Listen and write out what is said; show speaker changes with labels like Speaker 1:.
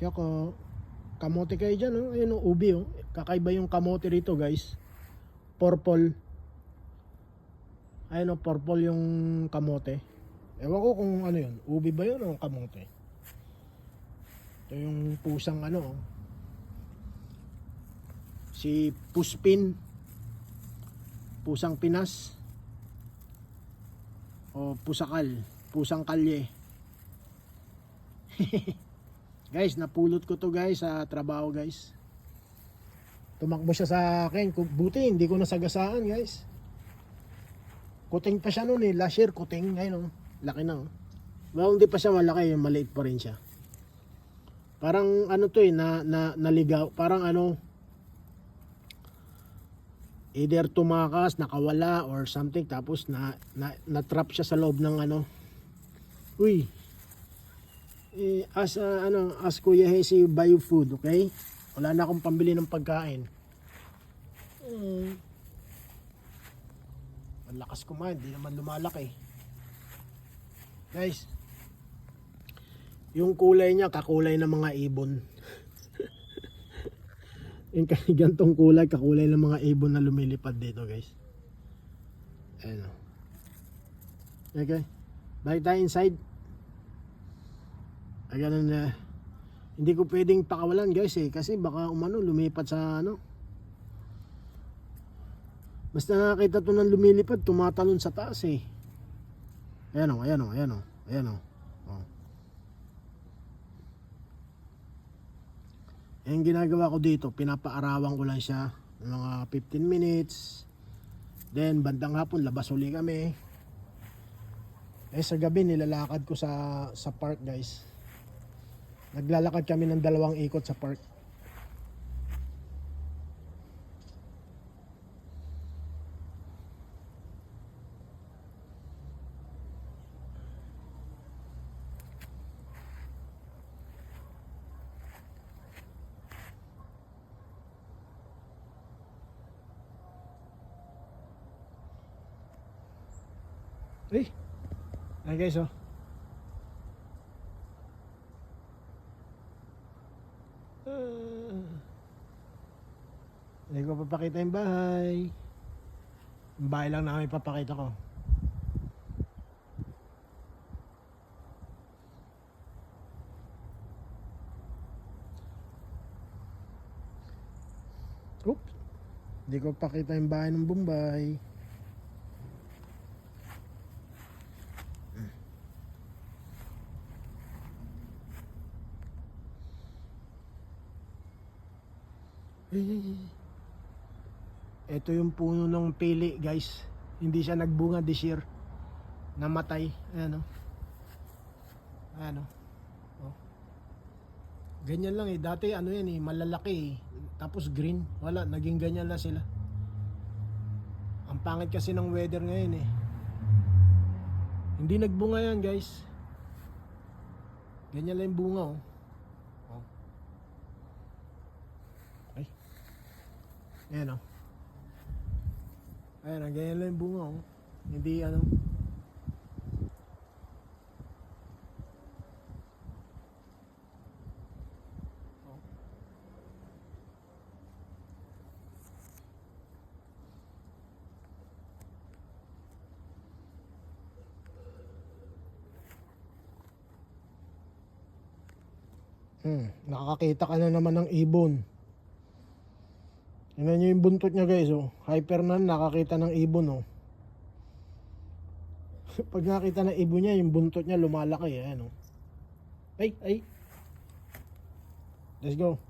Speaker 1: Kaya ko, kamote kayo dyan, oh. Ayun, oh, ubi, oh. Kakaiba yung kamote rito, guys. Purple. Ayun, oh, purple yung kamote. Ewan ko kung ano yun. Ubi ba yun o kamote? Ito yung pusang ano, oh. Si Puspin. Pusang Pinas. O Pusakal. Pusang Kalye. guys, napulot ko to guys sa trabaho guys. Tumakbo siya sa akin. Buti, hindi ko nasagasaan guys. Kuting pa siya noon eh. Last year, kuting. Ngayon, oh. laki na. Oh. Well, hindi pa siya malaki. Maliit pa rin siya. Parang ano to eh, na, na, naligaw. Parang ano, either tumakas, nakawala or something tapos na, na, na-trap siya sa loob ng ano. Uy. Eh, as uh, ano, as Kuya Hesi buy food, okay? Wala na akong pambili ng pagkain. Mm. Ang lakas kumain, di naman lumalaki. Guys, yung kulay niya kakulay ng mga ibon. yung kay gantong kulay, kakulay ng mga ibon na lumilipad dito, guys. Ayan o. Okay. Balik tayo inside. Ay, ganun na. Hindi ko pwedeng pakawalan, guys, eh. Kasi baka umano, lumipat sa ano. Basta nakakita to ng lumilipad, tumatalon sa taas, eh. Ayan o, ayan o, ayan o. Ayan o. Oh. Yung ginagawa ko dito, pinapaarawan ko lang siya mga 15 minutes. Then bandang hapon labas uli kami. Eh sa gabi nilalakad ko sa sa park, guys. Naglalakad kami ng dalawang ikot sa park. Eh. Ayan guys, oh. Hindi ko papakita yung bahay. Yung bahay lang namin papakita ko. Oops. Hindi ko papakita yung bahay ng Bombay. Ito yung puno ng pili guys. Hindi siya nagbunga this year. Namatay. Ayan o. Ayan o. Oh. Ganyan lang eh. Dati ano yan eh. Malalaki eh. Tapos green. Wala. Naging ganyan lang sila. Ang pangit kasi ng weather ngayon eh. Hindi nagbunga yan guys. Ganyan lang yung bunga oh. oh. Ay. Ayan o. Ayan, ang ganyan lang yung bunga oh. Hindi ano. Oh. Hmm, nakakakita ka na naman ng ibon. Tingnan nyo yung buntot niya guys, oh. Hyper na nakakita ng ibon, oh. Pag nakita ng ibon niya, yung buntot niya lumalaki, ayan, oh. Ay, ay. Let's go.